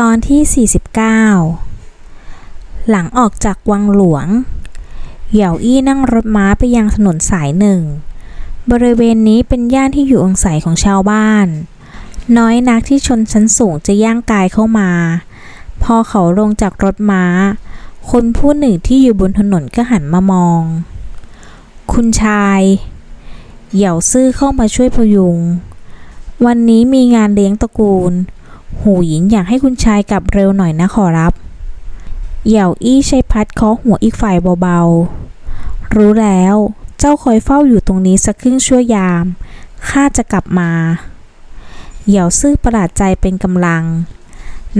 ตอนที่ 49 หลังออกจากวังหลวง เหยี่ยวอี้นั่งรถม้าไปยังถนนสายหนึ่ง บริเวณนี้เป็นย่านที่อยู่อาศัยของชาวบ้าน น้อยนักที่ชนชั้นสูงจะย่างกายเข้ามา พอเขาลงจากรถม้า คนผู้หนึ่งที่อยู่บนถนนก็หันมามอง คุณชาย เหยี่ยวซื่อเข้ามาช่วยพยุง วันนี้มีงานเลี้ยงตระกูล หูหยินอยากให้คุณชายกลับเร็วหน่อยนะขอรับ เหยี่ยวอี้ใช้พัดเคาะหัวอีกฝ่ายเบาๆ รู้แล้ว เจ้าคอยเฝ้าอยู่ตรงนี้สักครึ่งชั่วยาม ข้าจะกลับมา เหยี่ยวซื่อประหลาดใจเป็นกำลัง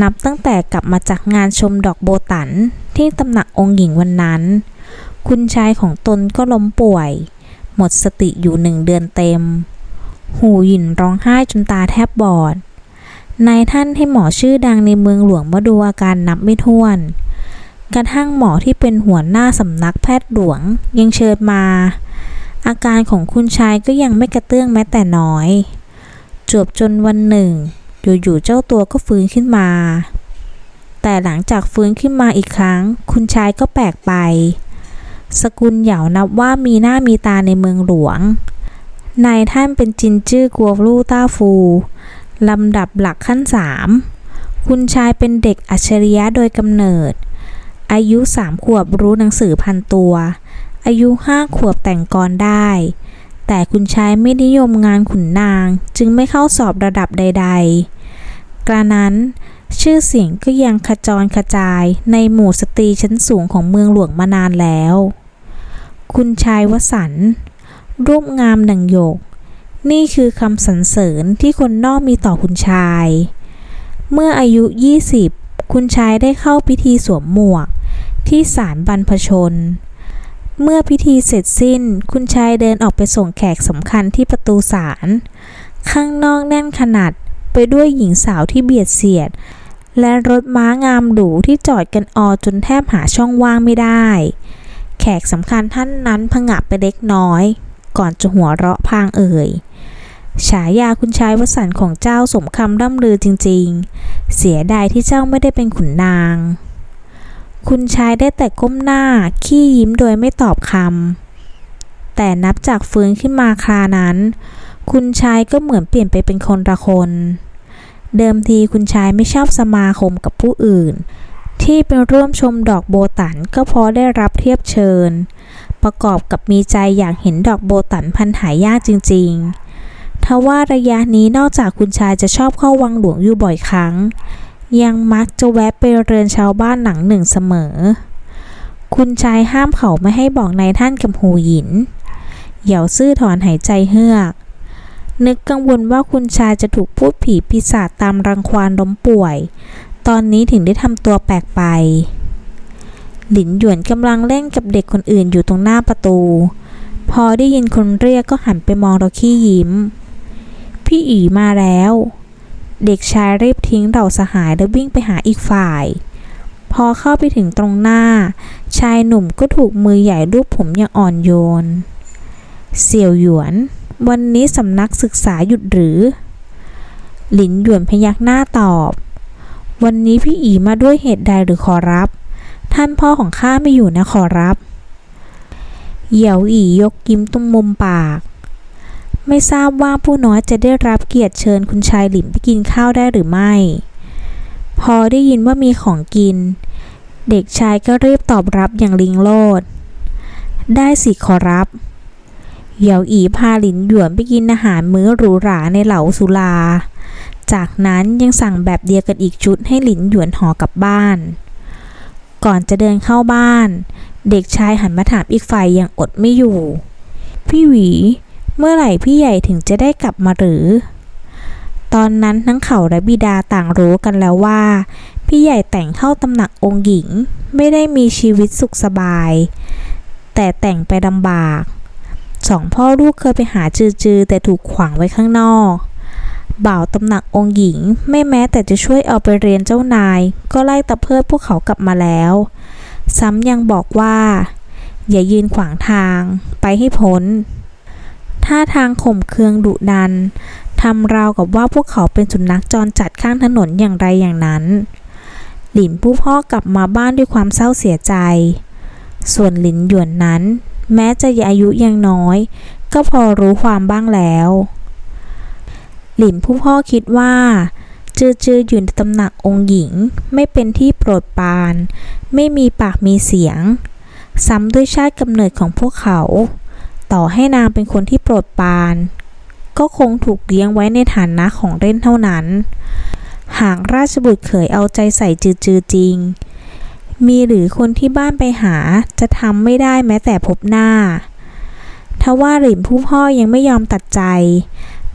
นับตั้งแต่กลับมาจากงานชมดอกโบตันที่ตำหนักองค์หญิงวันนั้น คุณชายของตนก็ล้มป่วย หมดสติอยู่หนึ่งเดือนเต็ม หูหยินร้องไห้จนตาแทบบอด นายท่านให้หมอชื่อดังในเมืองหลวงมาดูอาการนับไม่ถ้วน กระทั่งหมอที่เป็นหัวหน้าสำนักแพทย์หลวงยังเชิญมา อาการของคุณชายก็ยังไม่กระเตื้องแม้แต่น้อย จวบจนวันหนึ่ง อยู่ๆเจ้าตัวก็ฟื้นขึ้นมา แต่หลังจากฟื้นขึ้นมาอีกครั้ง คุณชายก็แปลกไป สกุลเหยานับว่ามีหน้ามีตาในเมืองหลวงนายท่านเป็นจินจื้อกัวลู่ต้าฟู ลำดับหลักขั้นสามคุณชายเป็นเด็กอัจฉริยะโดยกำเนิด อายุสามขวบรู้หนังสือพันตัว อายุห้าขวบแต่งกรได้ แต่คุณชายไม่นิยมงานขุนนางจึงไม่เข้าสอบระดับใด ๆ กระนั้นชื่อเสียงก็ยังขจรกระจายในหมู่สตรีชั้นสูงของเมืองหลวงมานานแล้ว คุณชายวสันต์รูปงามดังโยก นี่คือคำสรรเสริญที่คนนอกมีต่อคุณชาย เมื่ออายุ 20 คุณชายได้เข้าพิธีสวมหมวก ที่ศาลบรรพชน เมื่อพิธีเสร็จสิ้น คุณชายเดินออกไปส่งแขกสำคัญที่ประตูศาล ข้างนอกแน่นขนาดไปด้วยหญิงสาวที่เบียดเสียด และรถม้างามหรูที่จอดกันออจนแทบหาช่องว่างไม่ได้ แขกสำคัญท่านนั้นผงะไปเล็กน้อย ก่อนจะหัวเราะพางเอ่ย ฉายาคุณชายวสันต์ของเจ้าสมคำร่ำลือจริงๆ เสียดายที่เจ้าไม่ได้เป็นขุนนาง คุณชายได้แต่ก้มหน้า ขี้ยิ้มโดยไม่ตอบคำ แต่นับจากฟื้นขึ้นมาครานั้น คุณชายก็เหมือนเปลี่ยนไปเป็นคนละคน เดิมทีคุณชายไม่ชอบสมาคมกับผู้อื่น ที่เป็นร่วมชมดอกโบตันก็เพราะได้รับเทียบเชิญ ประกอบกับมีใจอยากเห็นดอกโบตันพันหายากจริง ๆ ทว่าระยะนี้นอกจากคุณชายจะชอบเข้าวังหลวงอยู่บ่อยครั้ง ยังมักจะแวะไปเรือนชาวบ้านหลังหนึ่งเสมอ คุณชายห้ามเขาไม่ให้บอกนายท่านกับหูหยิน เหย่าซื่อถอนหายใจเฮือก นึกกังวลว่าคุณชายจะถูกพูดผีปีศาจตามรังควานล้มป่วย ตอนนี้ถึงได้ทำตัวแปลกไป หลินหยวนกำลังเล่นกับเด็กคนอื่นอยู่ตรงหน้าประตู พอได้ยินคนเรียกก็หันไปมองเราขี้ยิ้ม พี่อีมาแล้ว เด็กชายรีบทิ้งเหล่าสหายแล้ววิ่งไปหาอีกฝ่าย พอเข้าไปถึงตรงหน้า ชายหนุ่มก็ถูกมือใหญ่รูปผมอย่างอ่อนโยน เสี่ยวหยวน วันนี้สำนักศึกษาหยุดหรือ หลินหยวนพยักหน้าตอบ วันนี้พี่อีมาด้วยเหตุใดหรือขอรับ ท่านพ่อของข้าไม่อยู่นะขอรับ เหยี่ยวอียกยิ้มตรงมุมปาก ไม่ทราบว่าผู้น้อยจะได้รับเกียรติเชิญคุณชายหลินไปกินข้าวได้หรือไม่ พอได้ยินว่ามีของกิน เด็กชายก็รีบตอบรับอย่างลิงโลด ได้สิขอรับเหยี่ยวอีพาหลินหยวนไปกินอาหารมื้อหรูหราในเหลาสุลา จากนั้นยังสั่งแบบเดียวกันอีกชุดให้หลินหยวนห่อกลับบ้าน ก่อนจะเดินเข้าบ้าน เด็กชายหันมาถามอีกฝ่ายอย่างอดไม่อยู่ พี่หวี เมื่อไหร่พี่ใหญ่ถึงจะได้กลับมาหรือ ตอนนั้นทั้งเขาและบิดาต่างรู้กันแล้วว่า พี่ใหญ่แต่งเข้าตำหนักองค์หญิงไม่ได้มีชีวิตสุขสบาย แต่แต่งไปลำบาก สองพ่อลูกเคยไปหาจือๆแต่ถูกขวางไว้ข้างนอก บ่าวตำหนักองค์หญิงไม่แม้แต่จะช่วยเอาไปเรียนเจ้านาย ก็ไล่ตะเพิดพวกเขากลับมาแล้ว ซ้ำยังบอกว่า อย่ายืนขวางทางไปให้พ้น ท่าทางข่มเคืองดุดันทำราวกับว่าพวกเขาเป็นสุนัขจรจัดข้างถนนอย่างไรอย่างนั้น หลินผู้พ่อกลับมาบ้านด้วยความเศร้าเสียใจ ส่วนหลินหยวนนั้น แม้จะอายุยังน้อย ก็พอรู้ความบ้างแล้ว หลินผู้พ่อคิดว่าจือจืออยู่ในตำหนักองค์หญิง ไม่เป็นที่โปรดปราน ไม่มีปากมีเสียง ซ้ำด้วยชาติกำเนิดของพวกเขา ต่อให้นางเป็นคนที่โปรดปราน ก็คงถูกเลี้ยงไว้ในฐานะของเล่นเท่านั้น หากราชบุตรเขยเอาใจใส่จือจือจริง มีหรือคนที่บ้านไปหาจะทำไม่ได้แม้แต่พบหน้า ทว่าหลินผู้พ่อยังไม่ยอมตัดใจ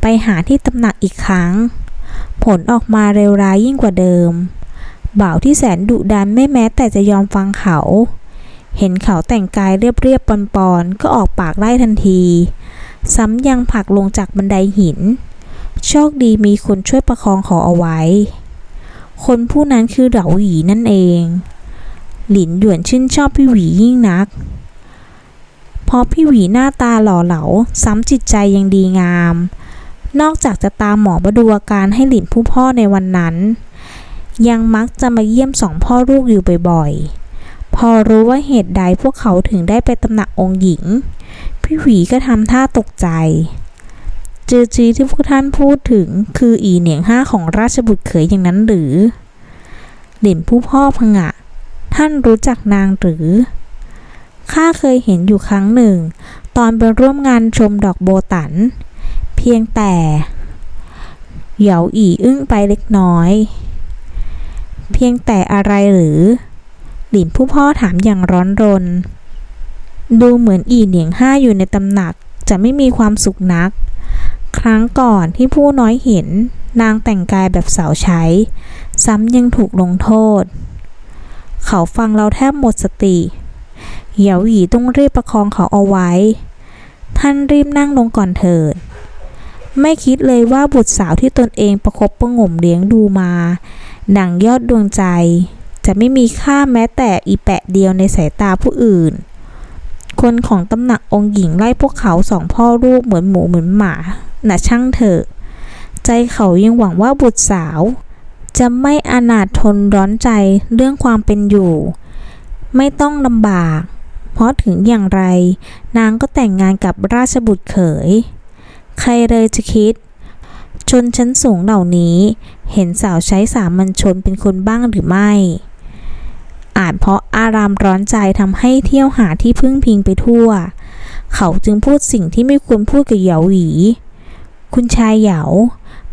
ไปหาที่ตำหนักอีกครั้ง ผลออกมาเร็วร้ายยิ่งกว่าเดิม บ่าวที่แสนดุดันไม่แม้แต่จะยอมฟังเขา เห็นเขาแต่งกายเรียบๆปอนๆก็ออกปากไล่ทันที ซ้ำยังผลักลงจากบันไดหิน โชคดีมีคนช่วยประคองเขาเอาไว้ คนผู้นั้นคือเหลาหยีนั่นเอง หลินหยวนชื่นชอบพี่หวียิ่งนัก เพราะพี่หวีหน้าตาหล่อเหลา ซ้ำจิตใจยังดีงาม นอกจากจะตามหมอมาดูอาการให้หลินผู้พ่อในวันนั้น ยังมักจะมาเยี่ยมสองพ่อลูกอยู่บ่อยๆ พอรู้ว่าเหตุใดพวกเขาถึงได้ไปตำหนักองค์หญิง พี่หวีก็ทำท่าตกใจ จือจีที่พวกท่านพูดถึงคืออีเหนียงห้าของราชบุตรเขยอย่างนั้นหรือหลินผู้พ่อพงะ ท่านรู้จักนางหรือข้าเคยเห็นอยู่ครั้งหนึ่ง ตอนไปร่วมงานชมดอกโบตัน เพียงแต่เหยาอีอึ้งไปเล็กน้อย เพียงแต่อะไรหรือ หลินผู้พ่อถามอย่างร้อนรน ดูเหมือนอีเหนียงห้าอยู่ในตำหนักจะไม่มีความสุขนัก ครั้งก่อนที่ผู้น้อยเห็น นางแต่งกายแบบสาวใช้ ซ้ำยังถูกลงโทษ เขาฟังเราแทบหมดสติเหยียวหยีต้องรีบประคองเขาเอาไว้ ท่านรีบนั่งลงก่อนเถิด ไม่คิดเลยว่าบุตรสาวที่ตนเองประคบประงมเลี้ยงดูมา ดังยอดดวงใจ จะไม่มีค่าแม้แต่อีแปะเดียวในสายตาผู้อื่น คนของตำหนักองค์หญิงไล่พวกเขาสองพ่อลูกเหมือนหมูเหมือนหมาน่ะช่างเถอะ ใจเขายังหวังว่าบุตรสาว จะไม่อนาถทนร้อนใจเรื่องความเป็นอยู่ ไม่ต้องลำบาก เพราะถึงอย่างไร นางก็แต่งงานกับราชบุตรเขย ใครเลยจะคิด ชนชั้นสูงเหล่านี้ เห็นสาวใช้สามัญชนเป็นคนบ้างหรือไม่ อาจเพราะอารามร้อนใจทำให้เที่ยวหาที่พึ่งพิงไปทั่ว เขาจึงพูดสิ่งที่ไม่ควรพูดกับเหยาหวี คุณชายเหยา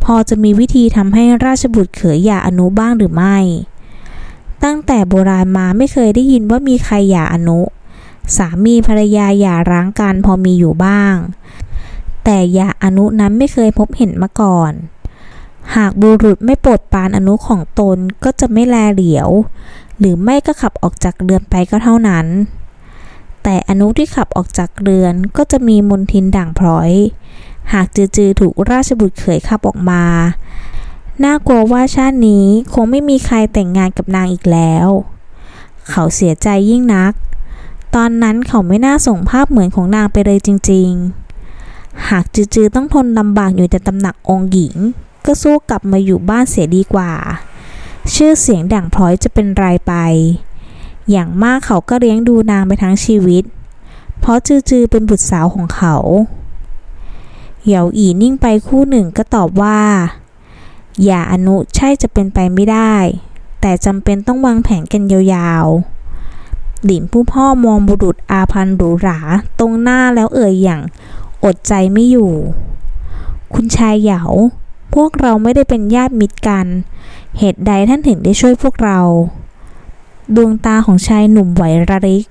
พอจะมีวิธีทำให้ราชบุตรเขยหย่าอนุบ้างหรือไม่ ตั้งแต่โบราณมาไม่เคยได้ยินว่ามีใครหย่าอนุ สามีภรรยาหย่าร้างกันพอมีอยู่บ้าง แต่หย่าอนุนั้นไม่เคยพบเห็นมาก่อน หากบุรุษไม่โปรดปานอนุของตนก็จะไม่แลเหลียว หรือไม่ก็ขับออกจากเรือนไปก็เท่านั้น แต่อนุที่ขับออกจากเรือนก็จะมีมนทินด่างพร้อย หากจือๆถูกราชบุตรเขยขับออกมา น่ากลัวว่าชาตินี้คงไม่มีใครแต่งงานกับนางอีกแล้ว เขาเสียใจยิ่งนัก ตอนนั้นเขาไม่น่าส่งภาพเหมือนของนางไปเลยจริง ๆ หากจือๆต้องทนลำบากอยู่ในตำหนักองค์หญิง ก็สู้กลับมาอยู่บ้านเสียดีกว่า ชื่อเสียงด่างพร้อยจะเป็นรายไป อย่างมากเขาก็เลี้ยงดูนางไปทั้งชีวิต เพราะจือๆเป็นบุตรสาวของเขาเหยาอีนิ่งไปคู่หนึ่งก็ตอบว่า อย่าอนุใช่จะเป็นไปไม่ได้ แต่จำเป็นต้องวางแผนกันยาวๆหลินผู้พ่อมองบุรุษอาพันหรูหรา ตรงหน้าแล้วเอ่ยอย่างอดใจไม่อยู่ คุณชายเหยา พวกเราไม่ได้เป็นญาติมิตรกัน เหตุใดท่านถึงได้ช่วยพวกเรา ดวงตาของชายหนุ่มไหวระริก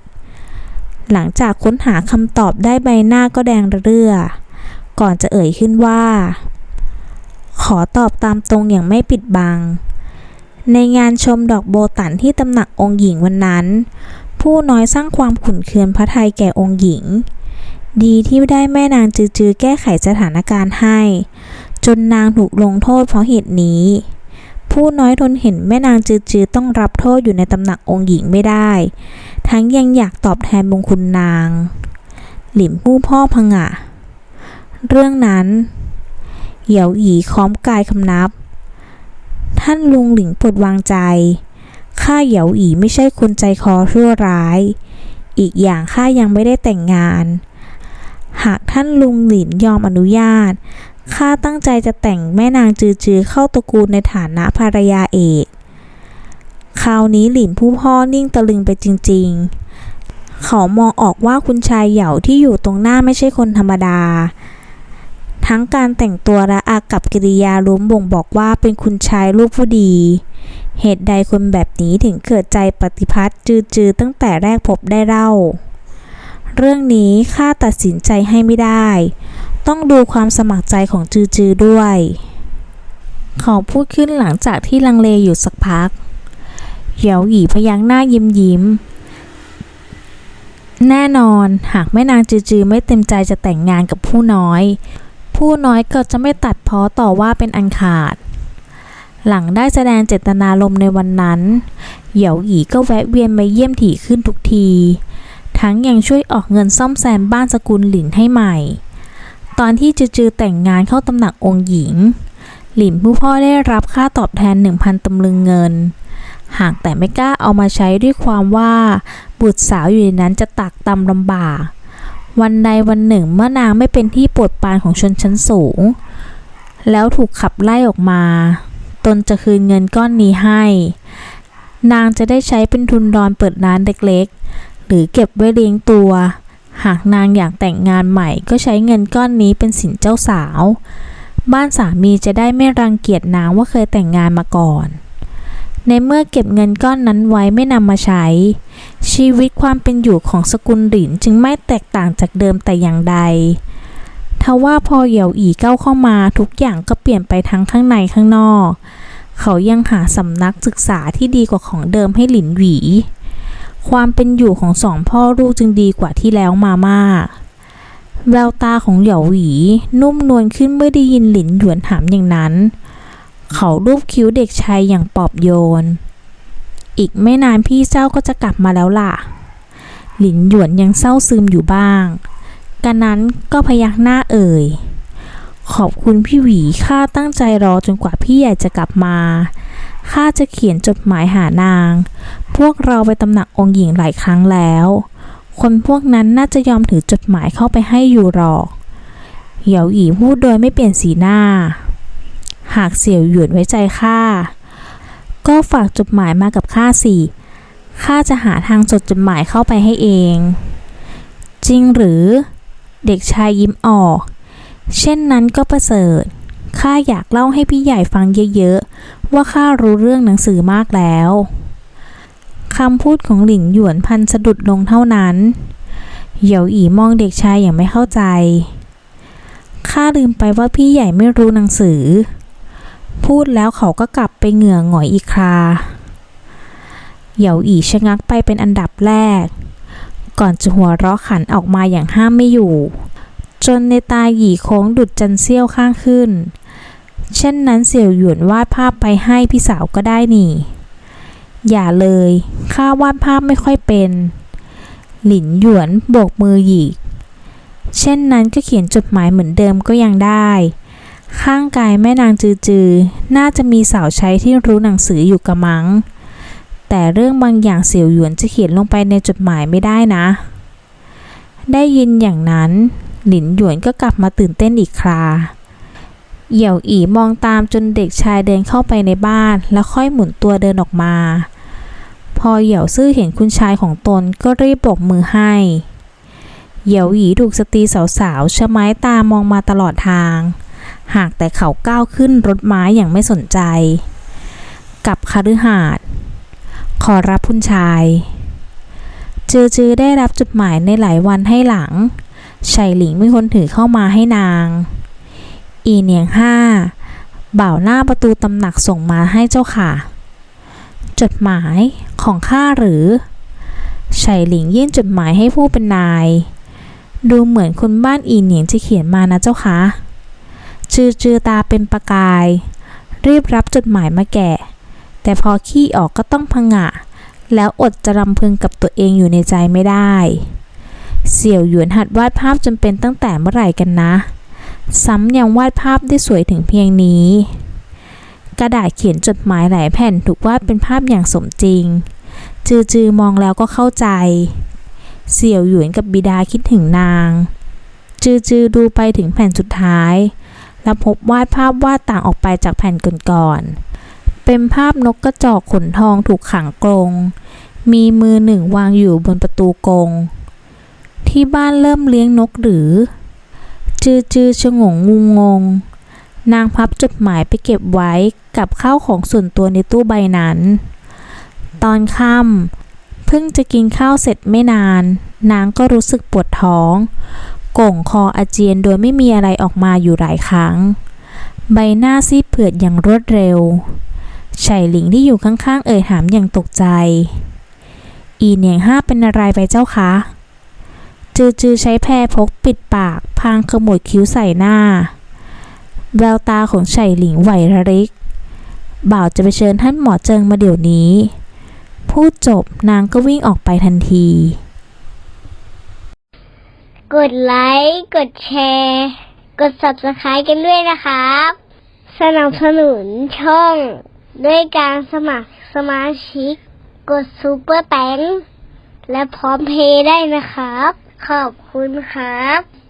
หลังจากค้นหาคำตอบได้ใบหน้าก็แดงระเรื่อ ก่อนจะเอ่ยขึ้นว่า ขอตอบตามตรงอย่างไม่ปิดบัง ในงานชมดอกโบตันที่ตำหนักองค์หญิงวันนั้น ผู้น้อยสร้างความขุ่นเคืองพระทัยแก่องค์หญิงดีที่ได้แม่นางจือๆแก้ไขสถานการณ์ให้ จนนางถูกลงโทษเพราะเหตุนี้ ผู้น้อยทนเห็นแม่นางจือๆต้องรับโทษอยู่ในตำหนักองค์หญิงไม่ได้ ทั้งยังอยากตอบแทนบุญคุณนาง หลิมผู้พ่อพังะเรื่องนั้นเหยียวหยีค้อมกายคำนับ ท่านลุงหลิงปลดวางใจข้าเหยาอีไม่ใช่คนใจคอชั่วร้าย อีกอย่างข้ายังไม่ได้แต่งงาน หากท่านลุงหลินยอมอนุญาต ข้าตั้งใจจะแต่งแม่นางจือจือเข้าตระกูลในฐานะภรรยาเอก คราวนี้หลินผู้พ่อนิ่งตะลึงไปจริง ๆ เขามองออกว่าคุณชายเหยาที่อยู่ตรงหน้าไม่ใช่คนธรรมดา ทั้งการแต่งตัวและอากับกิริยาล้มบ่งบอกว่าเป็นคุณชายลูกผู้ดี เหตุใดคนแบบนี้ถึงเกิดใจปฏิพัทธ์จือๆตั้งแต่แรกพบได้เล่า เรื่องนี้ข้าตัดสินใจให้ไม่ได้ ต้องดูความสมัครใจของจือๆด้วย เขาพูดขึ้นหลังจากที่ลังเลอยู่สักพักเหยียวหยีพยักหน้ายิ้มยิ้ม แน่นอนหากแม่นางจือๆไม่เต็มใจจะแต่งงานกับผู้น้อย ผู้น้อยก็จะไม่ตัดพ้อต่อว่าเป็นอันขาด หลังได้แสดงเจตนารมณ์ในวันนั้นเหยียวหยีก็แวะเวียนมาเยี่ยมถี่ขึ้นทุกที ทั้งยังช่วยออกเงินซ่อมแซมบ้านสกุลหลินให้ใหม่ ตอนที่จือๆแต่งงานเข้าตำหนักองค์หญิง หลินผู้พ่อได้รับค่าตอบแทน 1,000ตำลึงเงิน หากแต่ไม่กล้าเอามาใช้ด้วยความว่า บุตรสาวอยู่ในนั้นจะตักตำลำบาก วันใดวันหนึ่งเมื่อนางไม่เป็นที่โปรดปรานของชนชั้นสูง แล้วถูกขับไล่ออกมา ตนจะคืนเงินก้อนนี้ให้ นางจะได้ใช้เป็นทุนดอนเปิดร้านเล็กๆ หรือเก็บไว้เลี้ยงตัว หากนางอยากแต่งงานใหม่ก็ใช้เงินก้อนนี้เป็นสินเจ้าสาว บ้านสามีจะได้ไม่รังเกียจนางว่าเคยแต่งงานมาก่อน ในเมื่อเก็บเงินก้อนนั้นไว้ไม่นำมาใช้ ชีวิตความเป็นอยู่ของสกุลหลินจึงไม่แตกต่างจากเดิมแต่อย่างใดทว่าพอเหยี่ยวอีก้าวเข้ามาทุกอย่างก็เปลี่ยนไปทั้งข้างในข้างนอก เขายังหาสำนักศึกษาที่ดีกว่าของเดิมให้หลินหวี ความเป็นอยู่ของสองพ่อลูกจึงดีกว่าที่แล้วมามากแววตาของเหลียวหวี นุ่มนวลขึ้นเมื่อได้ยินหลินหยวนถามอย่างนั้น เขารูปคิ้วเด็กชายอย่างปลอบโยน อีกไม่นานพี่เจ้าก็จะกลับมาแล้วล่ะ หลินหยวนยังเศร้าซึมอยู่บ้างกันนั้นก็พยักหน้าเอ่ย ขอบคุณพี่หวีข้าตั้งใจรอจนกว่าพี่ใหญ่จะกลับมาข้าจะเขียนจดหมายหานาง พวกเราไปตำหนักองค์หญิงหลายครั้งแล้ว คนพวกนั้นน่าจะยอมถือจดหมายเข้าไปให้อยู่หรอก เหยียวอีพูดโดยไม่เปลี่ยนสีหน้า หากเสี่ยวหยวนไว้ใจข้า ก็ฝากจดหมายมากับข้าสิ ข้าจะหาทางจดจดหมายเข้าไปให้เอง จริงหรือ เด็กชายยิ้มออก เช่นนั้นก็ประเสริฐ ข้าอยากเล่าให้พี่ใหญ่ฟังเยอะๆ ว่าข้ารู้เรื่องหนังสือมากแล้ว คำพูดของหลินหยวนพันสะดุดลงเท่านั้นเหยียวอีมองเด็กชายอย่างไม่เข้าใจ ข้าลืมไปว่าพี่ใหญ่ไม่รู้หนังสือ พูดแล้วเขาก็กลับไปเหงื่อหงอยอีกคราเหยียวอีชะงักไปเป็นอันดับแรก ก่อนจะหัวเราะขันออกมาอย่างห้ามไม่อยู่ จนในตาหยีโค้งดุดจันเซี่ยวข้างขึ้น เช่นนั้นเสี่ยวหยวนวาดภาพไปให้พี่สาวก็ได้นี่ อย่าเลย ข้าวาดภาพไม่ค่อยเป็น หลินหยวนโบกมือหยีกเช่นนั้นก็เขียนจดหมายเหมือนเดิมก็ยังได้ ข้างกายแม่นางจือจือ น่าจะมีสาวใช้ที่รู้หนังสืออยู่กระมัง แต่เรื่องบางอย่างเสี่ยวหยวนจะเขียนลงไปในจดหมายไม่ได้นะ ได้ยินอย่างนั้น หลินหยวนก็กลับมาตื่นเต้นอีกคราเหยี่ยวอีมองตามจนเด็กชายเดินเข้าไปในบ้าน แล้วค่อยหมุนตัวเดินออกมา อเหยี่ยวซื่อเห็นคุณชายของตนก็รีบโบกมือให้ เหยี่ยวหยีถูกสตรีสาวๆชะไม้ตามองมาตลอดทาง หากแต่เขาก้าวขึ้นรถม้าอย่างไม่สนใจ กับคฤหาสน์ขอรับคุณชาย จือจือได้รับจดหมายในหลายวันให้หลังชัยหลิงเป็นคนถือเข้ามาให้นาง อีเนียงห้าบ่าวหน้าประตูตำหนักส่งมาให้เจ้าค่ะ จดหมาย ของข้าหรือชัยหลิงยื่นจดหมายให้ผู้เป็นนาย ดูเหมือนคนบ้านอีเหนียงจะเขียนมานะเจ้าค่ะจือจือตาเป็นประกาย รีบรับจดหมายมาแกะ แต่พอขี้ออกก็ต้องพังะ แล้วอดจะรำพึงกับตัวเองอยู่ในใจไม่ได้ เสี่ยวหยวนหัดวาดภาพจนเป็นตั้งแต่เมื่อไหร่กันนะ ซ้ำยังวาดภาพได้สวยถึงเพียงนี้ กระดาษเขียนจดหมายหลายแผ่นถูกวาดเป็นภาพอย่างสมจริง จือจือมองแล้วก็เข้าใจ เสี่ยวหยวนกับบิดาคิดถึงนาง จือจือดูไปถึงแผ่นสุดท้าย แล้วพบวาดภาพวาดต่างออกไปจากแผ่นก่อนๆเป็นภาพนกกระจอกขนทองถูกขังกรงมีมือหนึ่งวางอยู่บนประตูกรงที่บ้านเริ่มเลี้ยงนกหรือ จือจือชะงงงงงง นางพับจดหมายไปเก็บไว้กับข้าวของส่วนตัวในตู้ใบนั้น ตอนค่ำเพิ่งจะกินข้าวเสร็จไม่นาน นางก็รู้สึกปวดท้องก่งคออาเจียนโดยไม่มีอะไรออกมาอยู่หลายครั้ง ใบหน้าซีดเผือดอย่างรวดเร็วไฉหลิงที่อยู่ข้างๆ เอ่ยถามอย่างตกใจ อีเหนียงห้าเป็นอะไรไปเจ้าคะ จือจือใช้แพรพกปิดปากพางขมวดคิ้วใส่หน้า แววตาของไฉหลิงไหวระริก บ่าวจะไปเชิญท่านหมอเจิงมาเดี๋ยวนี้ พูดจบนางก็วิ่งออกไปทันที กดไลค์ กดแชร์ กด subscribe กันด้วยนะครับ สนับสนุนช่อง ด้วยการสมัครสมาชิก กดซูเปอร์แตงและพร้อมเพย์ได้นะครับ ขอบคุณครับ